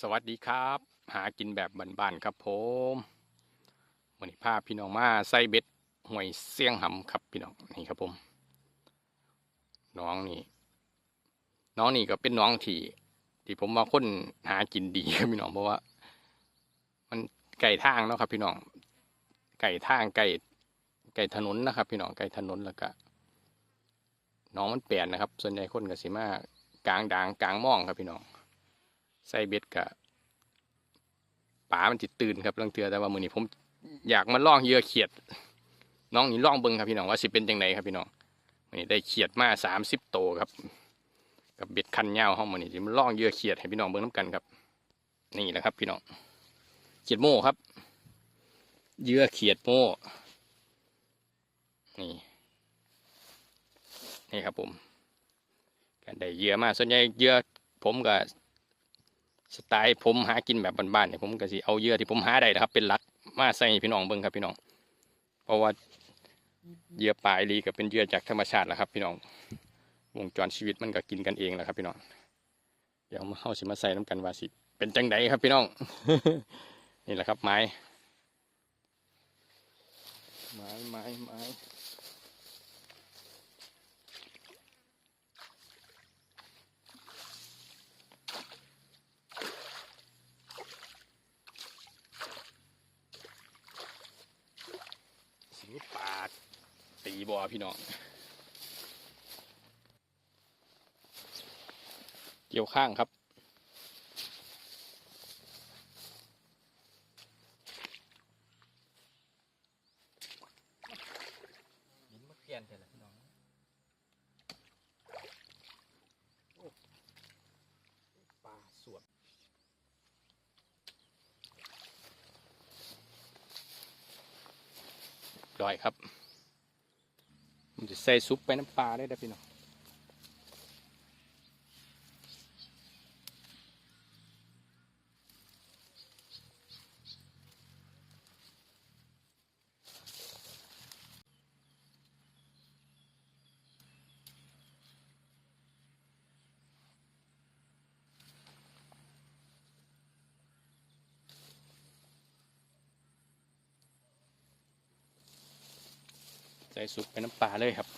สวัสดีครับ หากินแบบบ้านๆครับผมวันนี้พาพี่น้องมาใส่เบ็ดห่วยเสี่ยงหำครับพี่น้องนี่ครับผม น้องนี่ น้องนี่ก็เป็นน้องที่ที่ผมมาค้นหากินดีครับพี่น้องเพราะว่า มันไก่ทางเนาะครับ พี่น้อง ไก่ทางไก่ไก่ถนนนะครับ พี่น้องไก่ถนนแล้วก็น้องมันเปลนนะครับ ส่วนใหญ่คนก็สิมากลางด่างกลางม่องครับพี่น้อง ใส่เบ็ดกะป๋ามันติดตื่นครับลังเทือแต่ว่ามือนี้ผมอยากมาล่องเหยื่อเขียด น้องนี่ล่องเบิงครับพี่น้องว่าสิเป็นจังไงครับพี่น้องมือนี้ได้เขียดมาสามสิบโตวครับ กับเบ็ดคันยาวห้องมือนี้ที่มันล่องเหยื่อเขียดให้พี่น้องเบิ้งน้ำกันครับ นี่แหละครับพี่น้องเขียดโม่ครับเหยื่อเขียดโม่นี่นี่ครับผมกันได้เยื่อมาส่วนใหญ่เหยื่อผมกับ สไตล์ผมหากินแบบบ้านๆเนี่ยผมก็สิเอาเยื่อที่ผมหาได้นะครับ เป็นหลักมาใส่พี่น้องเบิ่งครับพี่น้อง เพราะว่าเหยื่อปลายลีก็เป็นเหยื่อจากธรรมชาติแหละครับ พี่น้องวงจรชีวิตมันก็กินกันเองแหละครับ พี่น้องเดี๋ยวมาเข้าสิมาใส่น้ำกันว่าสิ เป็นจังไดครับพี่น้อง นี่แหละครับไม้ ไม้ไม้ไม้ สิปาดตีบอพี่น้อง เกี่ยวข้างครับหินมาเพียนเถอะพี่น้อง ปลาสวด่อยครับมันจะใส่ซุปไปน้ำปลาได้นะพี่น้อง ส่ซุปไปน้ำปลาเลยครับ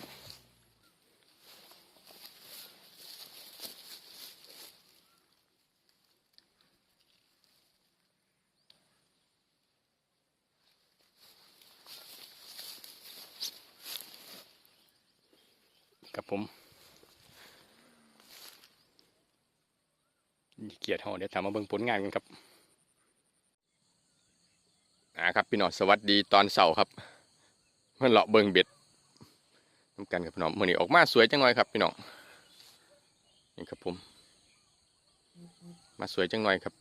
กับผมเกียรติห่อเดี๋ยวทำมมาเบิ่งผลงานกันครับอ่าครับพี่น้องสวัสดีตอนเสาร์ครับเมื่อเลาะเบิงเบ็ด น้ำกันกับพี่น้องมื่อนี้ออกมาสวยจังเลยครับพี่น้องนี่ครับผม มาสวยจังเลยครับ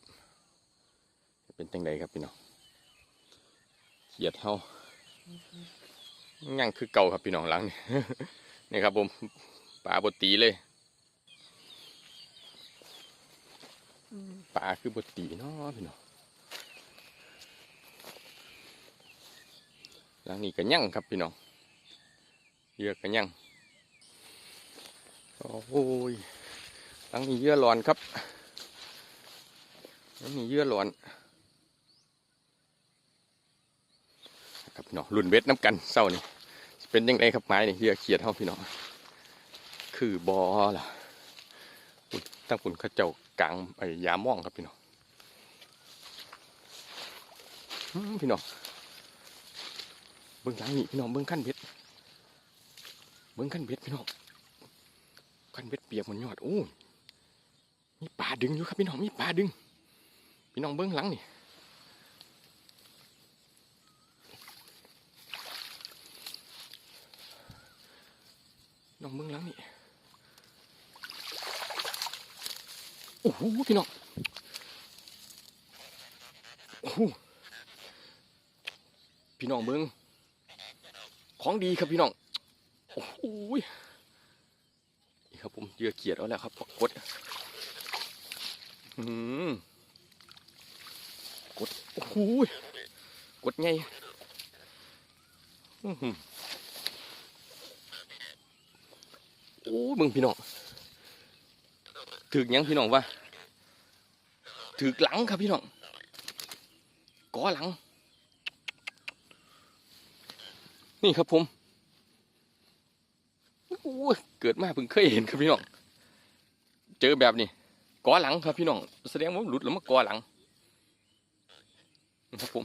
เป็นจังไดครับพี่น้องเขียดเฮายังคือเก่าครับพี่น้องหลังนี่นี่ครับผมปลาบตีเลยปลาคือบตีเนาะพี่น้องหลังนี้ก็ยั่งครับพี่น้อง เยื่อก็ยั่งโอ้ยหลังนี้เยื่อหลอนครับหลังนี้เยื่อหลอนครับพี่น้องรุ่นเบ็ดน้ำกันเศร้านี่เป็นยังไงครับไม้นี่เยื่อเขียดเท่าพี่น้องคือบอล่ะตั้งปุ่นเขาเจ้ากลางไอ้ยาม่องครับพี่น้องพี่น้องเบิ้องหลังนี่พี่น้องเบิ้องขั้นเบ็ด เบิ้งขั้นเบ็ดพี่น้องขั้นเบ็ดเปียกมันยอดโอ้ยมีปลาดึงอยู่ครับพี่น้องมีปลาดึง พี่น้องเบิ้งหลังนี่น้องเบิ้งหลังนี่โอ้โหพี่น้องโอ้โหพี่น้องเบิ้งของดีครับพี่น้อง โอ้โหยนี่ครับผมเยื่อเขียดเอาแล้วครับกดอืมกดโอ้โหยกดไงอือหือโอ้มึงพี่น้องถึกยังพี่น้องวะถือหลังครับพี่น้องกอหลัง นี่ครับผม อ้ยเกิดมาเพิ่งเคยเห็นครับพี่น้อง เจอแบบนี้กอหลังครับพี่น้องแสดงว่าหลุดแล้วมากอหลังครับผม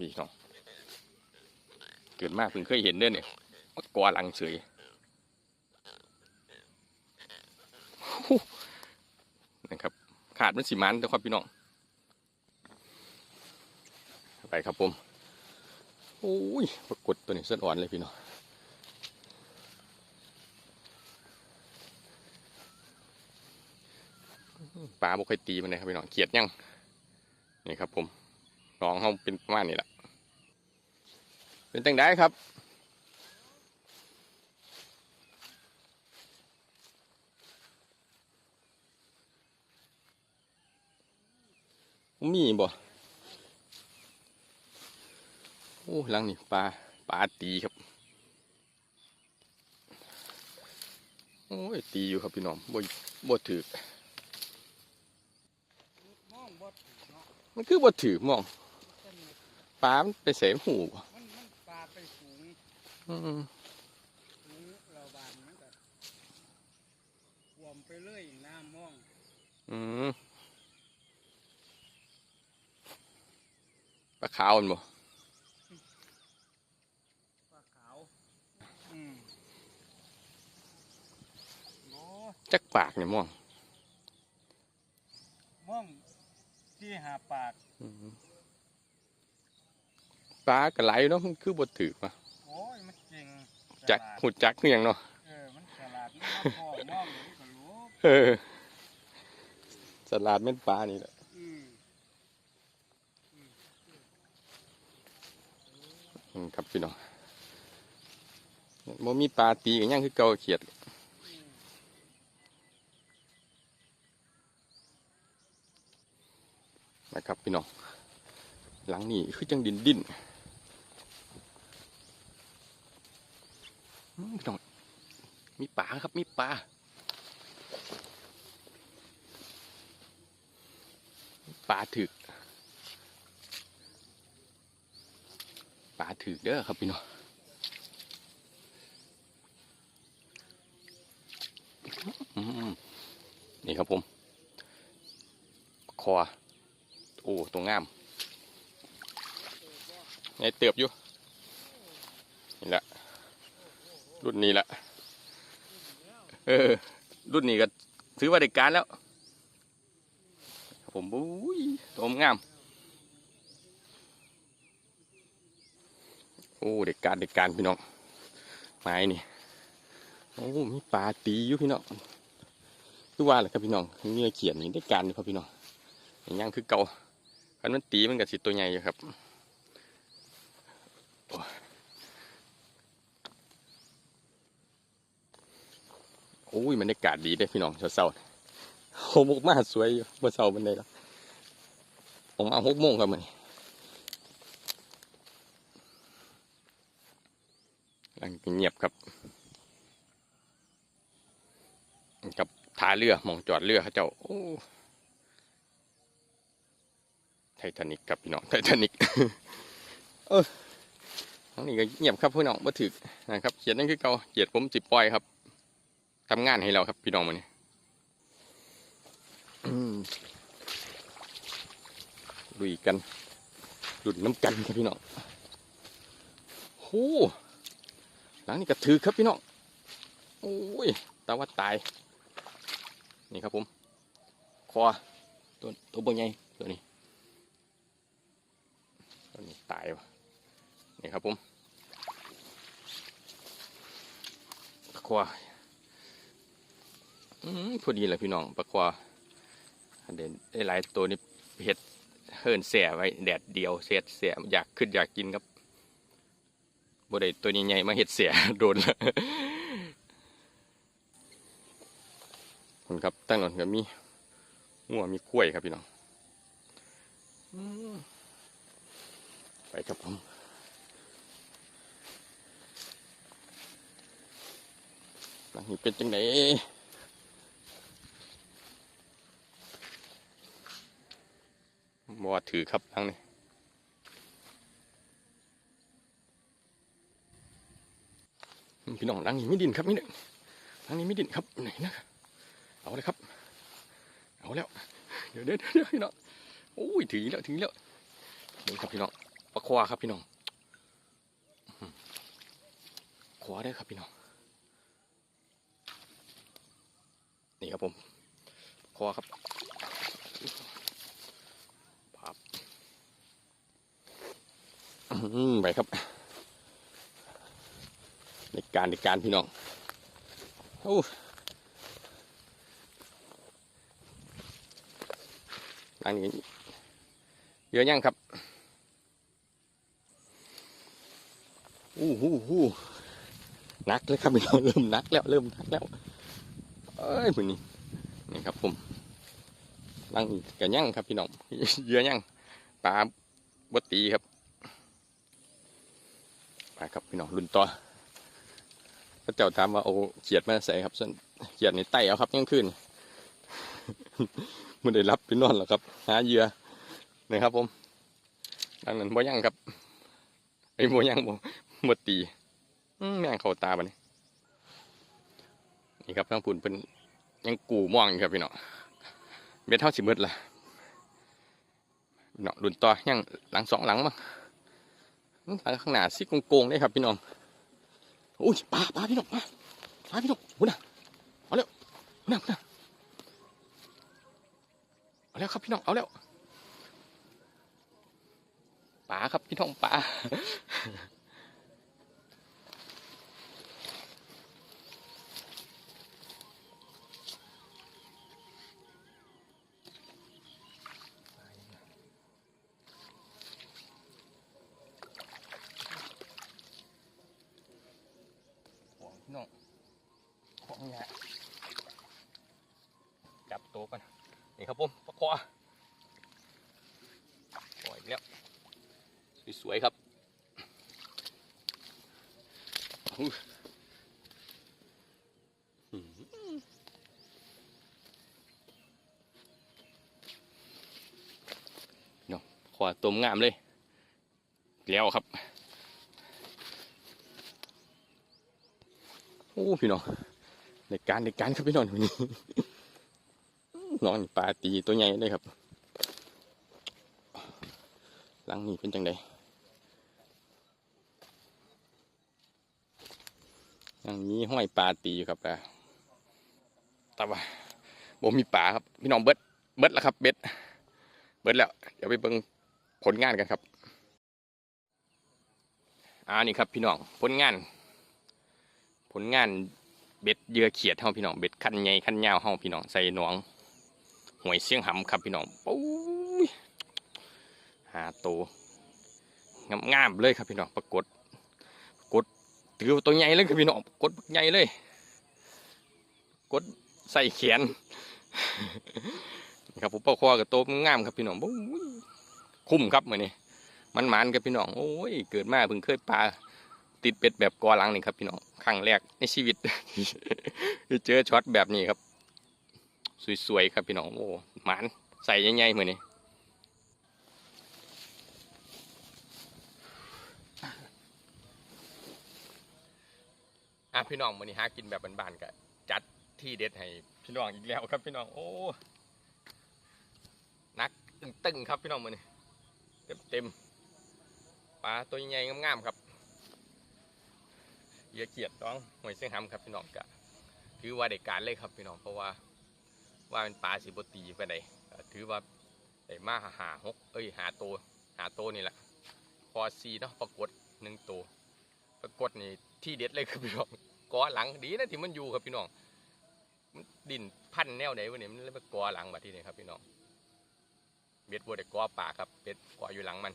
นี่น้องเกิดมาเพิ่งเคยเห็นเด้อเนี่ยมากอหลังเฉยนะครับ ขาดมันสีมันนะครับพี่น้อง ไปครับผม โอ้ยปรากฏตัวนี้เส้นอ่อนเลยพี่น้องปลาบุคอยตีมันเลยครับพี่น้องเขียดยังนี่ครับ ผมน้องเขาเป็นประมาณนี้แหละเป็นจังได้ครับมีบ่ โอ้หลังนี่ปลาปลาตีครับ โอ้ยตีอยู่ครับพี่น้องบ่บ่ถือมองบดเนาะมันคือบ่ถือมองต้นไม้ปลามันไปเสมหูบ่มันมันปลาไปสูงอืมสูงเราบานมันก็ขวมไปเรื่อยน้ำมอง อืมปลาขาวมันบ่ ปลาขาวอืมโอ้ จักปากเนี่ยมองมองที่หาปากอืมปลากระไหลเนาะมันคือบ่ถือว่ะโอ้ยมันเก่งจักฉลาดหูจักคือหยังเนาะเออมันฉลาดมันมาพ่อมองอยู่ก็รู้เออสลัดแม่นปลานี่แหละอืมอืมครับพี่น้องบ่มีปลาตีกันยังคือเก่าเขียด อืม นะครับพี่น้องหลังนี้คือจังดินดินพี่น้องมีปลาครับมีปลาปลาถึกปลาถึกเด้อครับพี่น้องนี่ครับผม คอ อ้ตัวงามในเติบอยู่นี่แหละรุ่นนี้แหละเออรุ่นนี้ก็ถือว่าได้การแล้ว ผมบุ้ยตัวงามโอ้เด็กการเด็กการพี่น้องไม้นี่โอ้มีปลาตีอยู่พี่น้องคือว่าแหละครับพี่น้องเนื้อเขียนนี่ได้กการอยู่ครับพี่น้องย่างคือเก่า คันมันตีมันกับสิตัวใหญ่อยู่ครับโอ้ยโอ้ยมันได้กาศดีได้พี่น้องเช้าๆโฮมกมาสวยอยู่เมื่อเช้ามันได้แล้วผมมาหกโมงครับมันกำลังเงียบครับกับท่าเรือมองจอดเรือเขาเจ้าโอ้ ไททานิกครับพี่น้องไททานิกเออทางนี้ก็เงียบครับพี่น้องมาถึกนะครับเขียนนั่นคือเก่าเขียดผมจิบปล่อยครับทำงานให้เราครับพี่น้องมาเนี่ยลุยกันหลุดน้ำกันครับพี่น้องโอ้หลังนี้ก็ถือครับพี่น้องโอ้ยแต่ว่าตาย นี่ครับผม คอตัวตัวบนใหญ่ตัวนี้ ตายวะนี่ครับผมปลาควาอืมพอดีเลยพี่น้องปลาควาเด่นได้หลายตัวนี้เห็ดเฮิรนเสียไว้แดดเดียวเสียเสียอยากขึ้นอยากกินครับบ่ได้ตัวนี้ใหญ่มาเห็ดเสียโดนแล้วคนครับตั้งหนอนก็มีงัวมีกล้วยครับพี่น้องอืม ไปครับผมหลังนี้เป็นจังไหนบอดถือครับทางนี้พี่น้องลังนี้ไม่ดินครับนี่งลังนี้ไม่ดินครับไหนนะเอาเลยครับ เอาแล้ว เดี๋ยวเดี๋ยวพี่น้องโอ้ยถือแล้วถือแล้วเดี๋ยวครับพี่น้อง ปลาควาครับพี่น้องข้อหือขวาได้ครับพี่น้อง นี่ครับผมขวาครับครับไปครับ ในการในการพี่น้องโอ้ทางนี้เยอะยังครับ อู้หูหูหนักเลยครับพี่น้องเริ่มนักแล้วเริ่มนักแล้ว เอ้ยมือนี้นี่ครับผมลังกกันยังครับพี่น้องเยอะยั่งปลาบดตีครับไปครับพี่น้องรุ่นต่อพระเจ้าถามว่าเอาเขียดมาใส่ครับส่วนเขียดนี่ไตเอาครับยังขึ้นไม่ได้รับพี่นอนหรอกครับหาเหยื่อนะครับผมดังนั้นบ่ยังครับไอ้ยบ่ยังบ่ บดตีแม่งเข้าตาบัดนี้นี่ครับทั้งปุ่นเป็นยังกูม่วงอยู่ครับพี่น้องเบ็ดเท่าสิมืดละเนาะรุ่นต่อยังหลังสองหลังมั้งหลังข้างหน้าซิกโกงๆได้ครับพี่น้องโอ้ยปลาปลาพี่น้องปลาปลาพี่น้องหุ่นน่ะเอาแล้วหุ่นน่ะหุ่นน่ะเอาแล้วครับพี่น้องเอาแล้วปลาครับพี่น้องปลา พี่น้องของใหญ่จับตัวกันนี่ครับผมปลาคอปล่อยแล้วสวยๆครับอู้อเนาะขวาตัวงามเลย แล้วครับ โอ้พี่น้องในการในการครับพี่น้องวันนี้นอนปลาตีตัวใหญ่เลยครับหลังนี้เป็นจังไดลังนี้ห้อยปลาตีอยู่ครับแต่แต่ว่าบ่มีปลาครับ พี่น้องเบิดเบิดแล้วครับ เบ็ด เบิดแล้ว เดี๋ยวไปเบิ่งผลงานกันครับอ่านี่ครับ พี่น้องผลงาน ผลงานเบ็ดเยื่อเขียดเฮาพี่น้องเบ็ดคันใหญ่คันยาวเฮาพี่น้องใส่หนองหวยเสียงหำครับพี่น้องปุ้ยหาโตัวงามๆเลยครับพี่น้องปรากฏกฏถือว่าตัวใหญ่เลยครับพี่น้องกฏใหญ่เลยกฏใส่แขนครับผมปลาคอกับโตัวงามครับพี่น้องปุ้ยคุ้มครับมือนี้มันหมานครับพี่น้องโอ้ยเกิดมาเพิ่งเคยปลา ติดเป็ดแบบกอหลังนี่ครับพี่น้องครั้งแรกในชีวิตได้เจอช็อตแบบนี้ครับ สวยๆครับพี่น้องโอ้หมานใส่ใหญ่ๆเหมือนนี้อะพี่น้องมื้อนี้หากินแบบบ้านๆก็จัดที่เด็ดให้พี่น้องอีกแล้วครับพี่น้องโอ้นักตึงๆครับพี่น้องมื้อนี้เต็มๆปลาตัวใหญ่ๆงามๆครับ เหยื่อเกียดน้องหวยเส้นหำครับพี่น้องกะถือว่าได้การเลยครับพี่น้องเพราะว่าว่าเป็นปลาสิบตีไปไหนถือว่าได้มาหาหกเอ้ยหาตัวหาตัวนี่แหละพอซีเนาะปรากฏหนึ่งตัวปรากฏนี่ที่เด็ดเลยครับพี่น้องกอหลังดีนะที่มันอยู่ครับพี่น้องมันดินพันแนวไหนวะเนี่ยมันเลยไปกอหลังมาที่นี่ครับพี่น้องเบ็ดบัวได้กอป่าครับเบ็ดกออยู่หลังมัน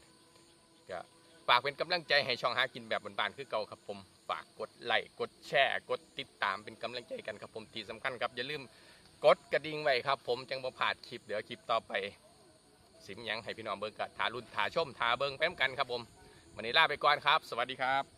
ก็ ฝากเป็นกำลังใจให้ช่องหากินแบบบานๆคือเก่าครับผมฝากกดไลค์กดแชร์กดติดตามเป็นกำลังใจกันครับผมที่สำคัญครับอย่าลืมกดกระดิ่งไว้ครับ ผมจังบ่พลาดคลิปเดี๋ยวคลิปต่อไป สิมยังให้พี่น้องเบิ่งกับทารุ่นทาชมทาเบิ่งแป้มกันครับผมวันนี้ลาไปก่อนครับ สวัสดีครับ